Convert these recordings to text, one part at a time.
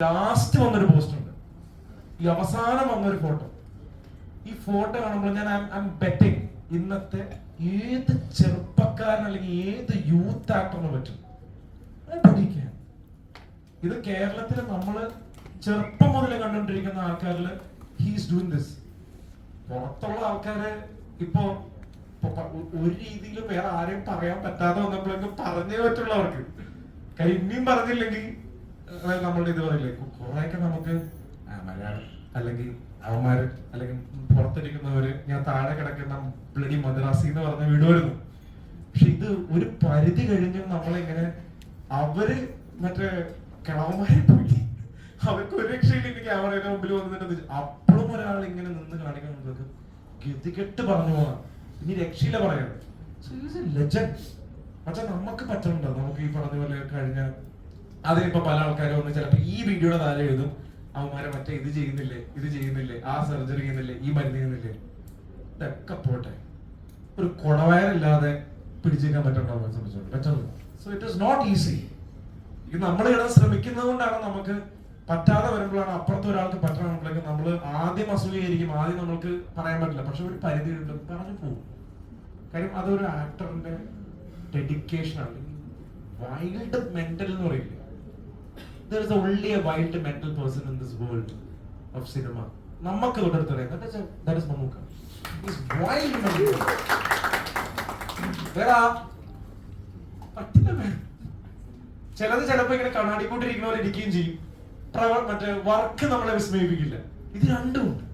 Last വന്നൊരു post ഉണ്ട്. ഈ അവസാനം വന്നൊരു ഫോട്ടോ ഈ ഫോട്ടോ കാണുമ്പോൾ ഞാൻ ഐ ബെറ്റിംഗ് ഇന്നത്തെ ഏത് ചെറുപ്പക്കാരൻ അല്ലെങ്കിൽ ഏത് യൂത്ത് ആക്ടറിന് പറ്റും? പഠിക്കാൻ. ഇത് കേരളത്തിൽ നമ്മൾ ചെറുപ്പം മുതൽ കണ്ടുകൊണ്ടിരിക്കുന്ന ആൾക്കാരിൽ ഹീസ് ഡൂയിങ് ദിസ് പുറത്തുള്ള ആൾക്കാര് ഇപ്പോ ഒരു രീതിയിൽ വേറെ ആരെയും പറയാൻ പറ്റാതെ വന്നപ്പോഴേക്കും പറഞ്ഞേ പറ്റുള്ളവർക്ക് ഇനിയും പറഞ്ഞില്ലെങ്കിൽ നമ്മളുടെ ഇത് പറയില്ലേ കുറെയൊക്കെ നമുക്ക് മലയാളം അല്ലെങ്കിൽ അവന്മാര് അല്ലെങ്കിൽ പുറത്തിരിക്കുന്നവര് ഞാൻ താഴെ കിടക്കുന്ന ബ്ലഡി മദ്രാസി എന്ന് പറഞ്ഞ വിടുമായിരുന്നു പക്ഷെ ഇത് ഒരു പരിധി കഴിഞ്ഞ് നമ്മളിങ്ങനെ അവർ മറ്റേ കിളവന്മാരെ പോയി. അവർക്ക് ഒരു രക്ഷയില്ലെങ്കിൽ ക്യാമറയുടെ മുമ്പിൽ വന്നിട്ട് അപ്പോഴും ഒരാൾ ഇങ്ങനെ നിന്ന് കാണിക്കുന്നത് ഗതികെട്ട് പറഞ്ഞു പോകാം ഇനി രക്ഷയില്ല പറയാം ലെജൻഡ് പക്ഷെ നമുക്ക് പറ്റുന്നുണ്ടോ? നമുക്ക് ഈ പറഞ്ഞ പോലെ കഴിഞ്ഞ അതിനിപ്പോ പല ആൾക്കാരും വന്ന് ചിലപ്പോ ഈ വീഡിയോയുടെ താഴെ എഴുതും അവന്മാരെ മറ്റേ ഇത് ചെയ്യുന്നില്ലേ ഇത് ചെയ്യുന്നില്ലേ ആ സർജറി ചെയ്യുന്നില്ലേ ഈ മരുന്ന് ചെയ്യുന്നില്ലേ? ഇതൊക്കെ പോട്ടെ. ഒരു കുടവയറില്ലാതെ പിടിച്ചേക്കാൻ പറ്റണ്ടോ സംബന്ധിച്ചോളൂ. പറ്റുള്ളൂ so it is not easy ഇത് നമ്മൾ ഇടാൻ ശ്രമിക്കുന്നത് കൊണ്ടാണ് നമുക്ക് പറ്റാതെ വരുമ്പോഴാണ് അപ്പുറത്തെ ഒരാൾക്ക് പറ്റണമെങ്കിൽ നമ്മൾ ആദ്യം അസൂയായിരിക്കും ആദ്യം നമ്മൾക്ക് പറയാൻ പറ്റില്ല. പക്ഷെ ഒരു പരിധി ഉണ്ട് പറഞ്ഞു പോകും. കാര്യം അതൊരു ആക്ടറിന്റെ ഡെഡിക്കേഷൻ ആണ്. വൈൽഡ് മെന്റൽ എന്ന് പറയില്ല there is only a white mental person in this world of cinema. നമുക്ക് തൊട്ടടുത്ത് that is Mammukka is wild mental വേറെ പറ്റില്ല ചിലത് ചിലപ്പോ ഇങ്ങനെ കണ്ണാടി കൂട്ടിരിക്കുന്ന പോലെ ഇരിക്കുകയും ചെയ്യും. പ്രവ- മറ്റേ വർക്ക് നമ്മളെ വിസ്മയിപ്പിക്കില്ല. ഇത് രണ്ടും ഉണ്ട്.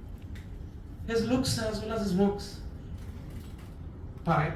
Looks as well as his works പറയാൻ